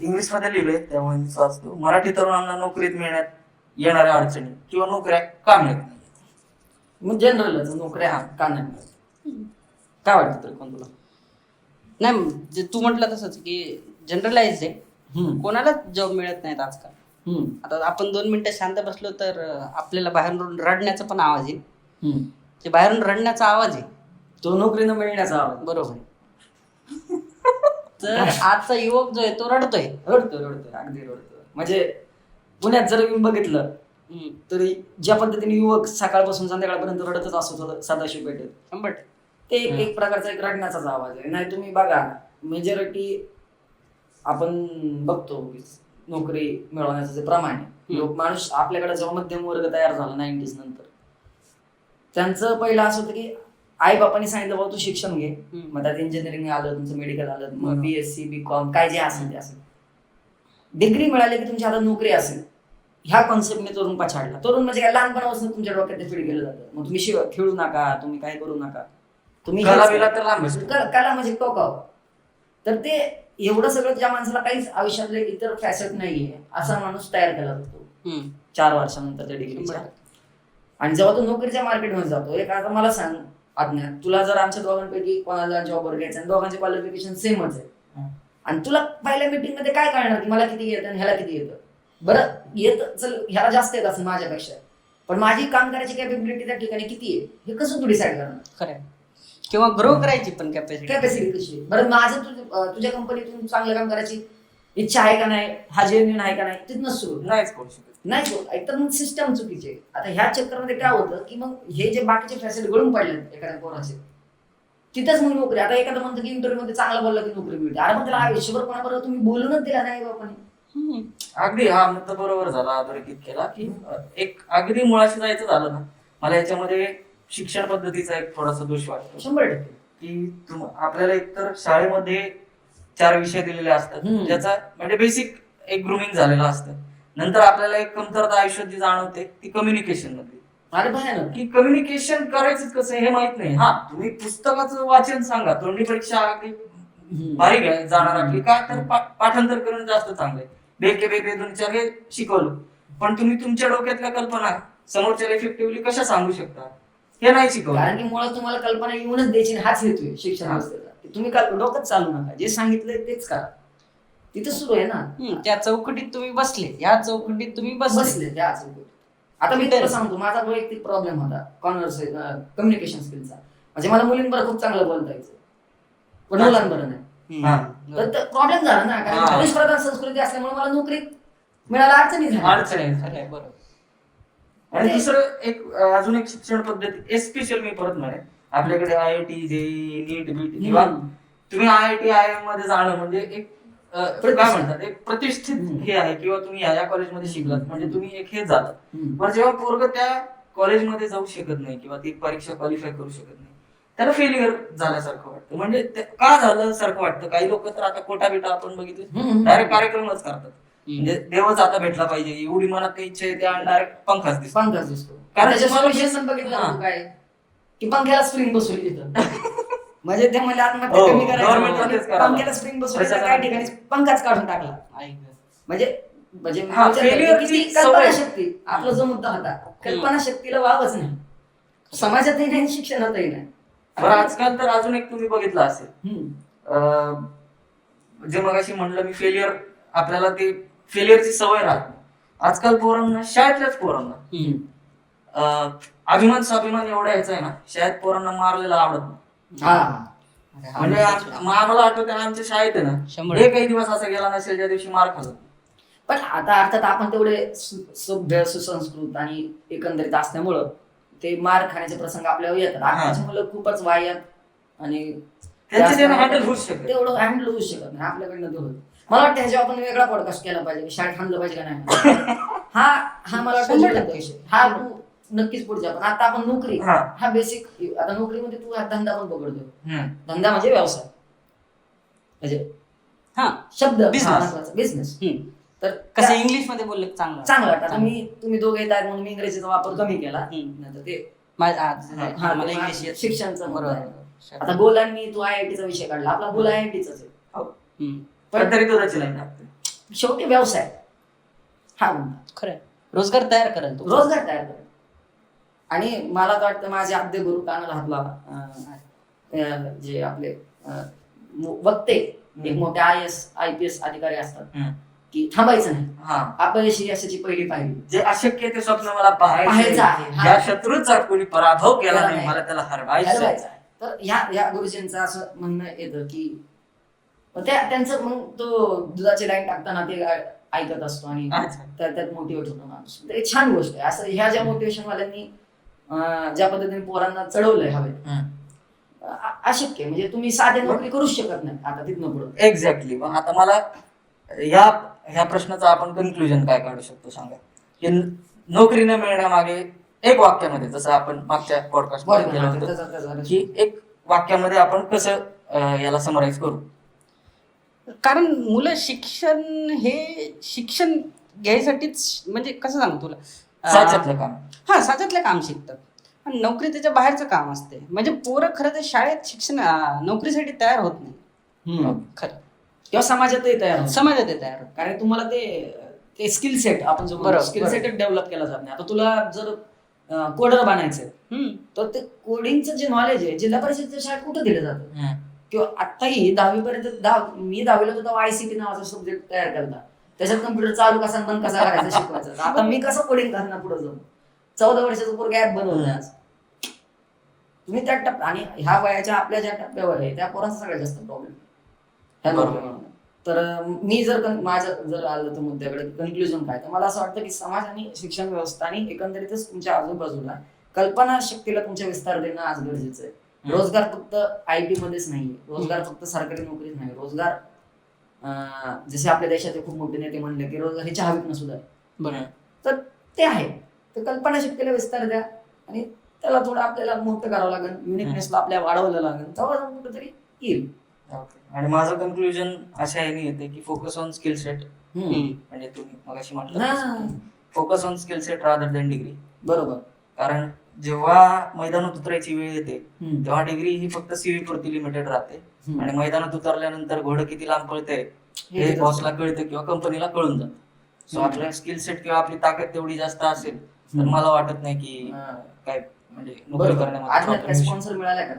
इंग्लिशमध्ये लिहिलंय त्यामुळे मी वाचतो मराठी तरुणांना नोकरीत मिळण्यात येणाऱ्या अडचणी किंवा नोकऱ्या का मिळत नाही मग जनरलच नोकऱ्या हा का नाही मिळत? काय वाटतं तरी कोण तुला नाही जे तू म्हटलं तसंच की जनरलाइज आहे. कोणालाच जॉब मिळत नाहीत आजकाल. आता आपण दोन मिनिटं शांत बसलो तर आपल्याला बाहेरून रडण्याचा पण आवाज येईल. ते बाहेरून रडण्याचा आवाज आहे तो नोकरीनं मिळण्याचा आवाज बरोबर आहे तर आजचा युवक जो आहे तो रडतोय. रडतो रडतो अगदी रडतो म्हणजे पुण्यात जर मी बघितलं. तरी ज्या पद्धतीने युवक सकाळपासून संध्याकाळपर्यंत रडतच असत सदाशिव पेठेत. टक्के. ते एक प्रकारचा एक रडण्याचाच आवाज आहे. नाही तुम्ही बघा मेजॉरिटी आपण बघतो नोकरी मिळवण्याचं जे प्रमाण आहे लोक माणूस आपल्याकडे जेव्हा मध्यम वर्ग तयार झाला नाईन्टीज नंतर त्यांचं पहिलं असं होतं की आई बापाने सांगितलं बाबा तू शिक्षण घे. मग त्यात इंजिनिअरिंग आलं तुमचं मेडिकल आलं मग बरोबर. बी कॉम काय जे असेल ते असेल. डिग्री मिळाली की तुमच्या हातात नोकरी असेल. ह्या कॉन्सेप्टने तरुण पछाडला. तरुण म्हणजे काय? लहानपणापासून तुमच्या डोक्यात ते फीड केलं जातं. मग तुम्ही शिव खेळू नका तुम्ही काय करू नका. तुम्ही कला म्हणजे टोकाव तर ते एवढं सगळं ज्या माणसाला काहीच आयुष्यातले इतर फॅसेट नाहीये असा माणूस तयार केला जातो. चार वर्षानंतर त्या डिग्रीच्या शंभर आणि जेव्हा तू नोकरीच्या मार्केटमध्ये जातो एक आता मला सांग अज्ञात तुला जर आमच्या दोघांपैकी कोणाला जॉबवर घ्यायचं आणि दोघांचे क्वालिफिकेशन सेमच आहे. आणि तुला पहिल्या मीटिंगमध्ये काय कळणार की मला किती येतं आणि ह्याला किती येतं? बरं येत चल ह्याला जास्त येत असेल माझ्यापेक्षा. पण माझी काम करायची कॅपेबिलिटी त्या ठिकाणी किती आहे हे कसं तू डिसाईड करणार? खरं. किंवा ग्रो करायची पण कॅपॅसिटी कॅपॅसिटी कशी? बरं माझं तुझ- अं, तुझ्या कंपनीतून चांगलं काम करायची इच्छा आहे का नाही? हा जेन्युन आहे का नाही? तिथनं सुरू. नाहीच करू शकत. नाही. एकतर मग सिस्टम चुकीची आता ह्या चक्करमध्ये काय होतं की मग हे जे बाकीचे फॅसिलिटी गळून पडले एखाद्या पोराचे तिथेच मग नोकरी आता एखादं म्हणतं की इंटरव्ह्यू मध्ये चांगलं बोललं की नोकरी मिळते. अरे पण त्याला आयुष्यभर कोणाबरोबर तुम्ही बोलूनच दिला नाही बापाने अगदी हा मुद्दा बरोबर झाला अधोरेखित केला की एक अगदी मुळाशी जायचं झालं ना मला याच्यामध्ये शिक्षण पद्धतीचा एक थोडासा दोष वाटतो. शंभर टक्के. की तुम- आपल्याला एकतर शाळेमध्ये चार विषय दिलेले असतात. ज्याचा म्हणजे बेसिक एक ग्रुमिंग झालेलं असतं. नंतर आपल्याला एक कमतरता आयुष्यात जी जाणवते ती कम्युनिकेशनमध्ये. अरे भयानक. की कम्युनिकेशन करायचं कसं हे माहीत नाही. हा तुम्ही पुस्तकाचं वाचन सांगा तोंडी परीक्षा. भारी जाणार आपली का तर पाठांतर करणं जास्त चांगलंय. बेके बेके दोन चार हे शिकवलं. पण तुम्ही तुमच्या डोक्यातल्या कल्पना समोरच्याला इफेक्टिव्हली कशा सांगू शकता? हे नाही शिकवलं. कारण की मुळात तुम्हाला कल्पना येऊनच द्यायची हाच हेतू आहे शिक्षण तुम्ही डोकंच चालू नका. जे सांगितलंय तेच करा. तिथं सुरू आहे ना. त्या चौकटीत तुम्ही बसले. या चौकटीत तुम्ही बसले. बसले त्या चौकटीत. आता मी तुला सांगतो माझा वैयक्तिक प्रॉब्लेम होता कॉन्व्हर्स कम्युनिकेशन स्किलचा म्हणजे मला मुलींबरोबर खूप चांगलं बोलता यायचं पण मुलांबरोबर नाही. हा. तर प्रॉब्लेम झाला ना कारण हा. पुरुष प्रधान संस्कृती असल्यामुळे मला नोकरीत मिळायला अडचणी झाल्या अडचण बरोबर. आणि ते- दुसरं एक अजून एक शिक्षण पद्धती एस्पेशल मी परत म्हणेन आपल्याकडे I I T J NEET बीट किंवा. तुम्ही आय आय टी आय एममध्ये जाणं म्हणजे एक काय. म्हणतात एक प्रतिष्ठित. हे आहे किंवा तुम्ही या या कॉलेजमध्ये शिकलात म्हणजे तुम्ही एक हे जातात. पण जेव्हा पोरग त्या कॉलेजमध्ये जाऊ शकत नाही किंवा ती परीक्षा क्वालिफाय करू शकत नाही त्याला फेल्युअर झाल्यासारखं वाटतं म्हणजे का झालं सारखं वाटतं काही लोक तर आता कोटा बिटा आपण बघितले. डायरेक्ट कार्यक्रमच करतात म्हणजे देवच आता भेटला पाहिजे एवढी मनात काही इच्छा येते आणि डायरेक्ट पंखाच दिसतो पंखाच दिसतो कारण बघितलं तू काय की पंख्याला स्प्रिंग बसवली तिथं म्हणजे ते म्हणजे आत्महत्या हो, कमी government ला तेच करायचं करावं. पंख्याला स्प्रिंग प्रशासनाने- काही ठिकाणी पंखाच काढून टाकला. म्हणजे म्हणजे हा, विचार करतो failure की ची ती कल्पना सवय. शक्ती आपला जो मुद्दा होता कल्पना शक्तीला वावच नाही समाजातही नाही शिक्षणातही नाही बरं आजकाल तर अजून एक तुम्ही बघितलं असेल हम्म. अं, जे मगाशी म्हणलं मी फेलियर आपल्याला ते फेलियरची सवय राहत नाही. आजकाल पोरांना शाळेतल्याच पोरांना. अं, अभिमान स्वाभिमान एवढा यायचा आहे ना शाळेत पोरांना मारलेला आवडत नाही हा. हा. म्हणजे आम- आम्हाला आठवत आमच्या शाळेत आहे शंभर. ना एकही दिवस असा गेला नसेल ज्या दिवशी मार खाल्ला. पण आता अर्थात आपण तेवढे सु- सभ्य सुसंस्कृत आणि एकंदरीत असल्यामुळं ते मार खाण्याचे प्रसंग आपल्यावर येतात. आताची मुलं खूपच वायात आणि त्यांचे ते जास्त- हँडल होऊ शकत तेवढं हँडल होऊ शकत नाही. आपल्याकडनं ते होत. मला वाटतं ह्याच्यावर आपण वेगळा पॉडकास्ट केला पाहिजे. की शाळेत हाणलं पाहिजे का नाही? हा हा मला वाटतं शंभर वेगळा विषय. हा तू नक्कीच पुढच्या पण आता आपण नोकरी. हा. हा बेसिक आता नोकरीमध्ये तू हा धंदा पण पकडतो हम्म. धंदा म्हणजे व्यवसाय. म्हणजे हा. शब्द. Business. बिझनेस हम्म. तर कसं त्या- इंग्लिशमध्ये बोललं चांगलं. चांगलं वाटतं. आता मी तुम्ही दोघे येत आहेत म्हणून मी इंग्रजीचा वापर कमी केला. हम्म. नाहीतर ते माझं हा, हा, मला हा, इंग्लिश येत शिक्षणचं मुद्दा बरोबर. आहे. आता गोलांनी तू आय आय टीचा विषय काढला. आपला गोल आय आय टीचाच आहे. हम्म. पण तरी दुधाची लाईन लागते शेवटी व्यवसाय. हा. रोजगार तयार करेल तो. रोजगार तयार करेल. आणि मला तर वाटतं माझे आद्य गुरु कानाला हात लावा. अं, अं, जे आपले वक्ते एक मोठे I S I P S अधिकारी असतात. की थांबायचं नाही. हा. अपयशी यशाची पहिली पाहिली जे अशक्य ते स्वप्न मला पाहायचं आहे. शत्रूचा कोणी पराभव केला नाही. मला त्याला हरवायचं. तर ह्या ह्या गुरुजींचं असं म्हणणं येतं की त्यांचं मग तो दुधाची लाईन टाकताना ते ऐकत असतो आणि त्यात मोटिवेट होतो माणूस. छान गोष्ट आहे. असं ह्या ज्या मोटिवेशन वाल्यांनी ज्या पद्धतीने पोरांना चढवलंय हवेत. अ- अशक्य म्हणजे तुम्ही साधे नोकरी करूच शकत नाही. आता तिथनं पुढं. एक्झॅक्टली मग आता मला ह्या ह्या प्रश्नाचं आपण कन्क्लुजन काय काढू शकतो सांगा? की नोकरी न मिळण्यामागे एक वाक्यामध्ये जसं आपण मागच्या पॉडकास्टमध्ये केलं होतं त्याचा- त्याचा- की एक वाक्यामध्ये आपण कसं अं, याला समराईज करू? कारण मुलं शिक्षण हे शिक्षण घ्यायसाठीच म्हणजे कसं सांगू तुला? साच्यातलं काम. हा साच्यातलं काम शिकतात. आणि नोकरी त्याच्या बाहेरचं काम असते. म्हणजे पोरं खरं तर शाळेत शिक्षण नोकरीसाठी तयार होत नाही. हम्म. खरं. किंवा समाजातही तयार होतं. समाजात ते तयार होत कारण तुम्हाला ते ते स्किल सेट आपण जो बरोबर, स्किल सेट डेव्हलप केला जात नाही. आता तुला जर कोडर बनायचं हम्म. तर ते कोडिंगचं जे नॉलेज आहे जिल्हा परिषदेच्या शाळेत कुठं दिलं जातं. किंवा आत्ताही दहावी पर्यंत दहा मी दहावीला होतो तेव्हा आयसीटी नावाचा सब्जेक्ट तयार केला त्याच्यात कम्प्युटर चालू कसा आणि बंद कसा करायचा शिकवायचा. आता मी कसं कोडिंग करणार पुढे जाऊन? चौदा वर्षाचं पोरग ऍप बनवलं आज. तुम्ही त्या टप्प्या आणि ह्या वयाच्या आपल्या ज्या टप्प्यावर आहे त्या पोरांचा सगळ्यात जास्त प्रॉब्लेम बरोबर. तर मी जर कन- माझं जर आलं तर मुद्द्याकडे कन्क्लुजन काय? तर मला असं वाटतं की समाज आणि शिक्षण व्यवस्था आणि एकंदरीतच तुमच्या आजूबाजूला कल्पना शक्तीला तुमच्या विस्तार देणं आज गरजेचं आहे. रोजगार फक्त आय टी मध्येच नाही रोजगार फक्त सरकारी नोकरीत नाही. रोजगार जसे आपल्या देशाचे खूप मोठे नेते म्हणले की रोजगार हे चहावीतनं सुद्धा आहे. बरं. तर ते आहे. तर कल्पना शक्तीला विस्तार द्या आणि त्याला थोडं आपल्याला मोठं करावं लागेल. युनिकनेसला आपल्या वाढवलं लागेल. तेव्हा कुठेतरी येईल. आणि माझं कन्क्लुजन अशा ह्याने येते की फोकस ऑन स्किल सेट. म्हणजे तुम्ही मगाशी हा, म्हटलं focus on skill set rather than degree बरोबर. कारण जेव्हा मैदानात उतरायची वेळ येते. तेव्हा डिग्री ही फक्त सीव्ही पुरती लिमिटेड राहते. आणि मैदानात उतरल्यानंतर घोडं किती लांब पळते हे बॉसला कळतं किंवा कंपनीला कळून जातं सो हम्म. आपलं स्किल सेट किंवा आपली ताकद तेवढी जास्त असेल तर. मला वाटत नाही की. काय म्हणजे नोकरी करण्यामध्ये. स्पॉन्सर का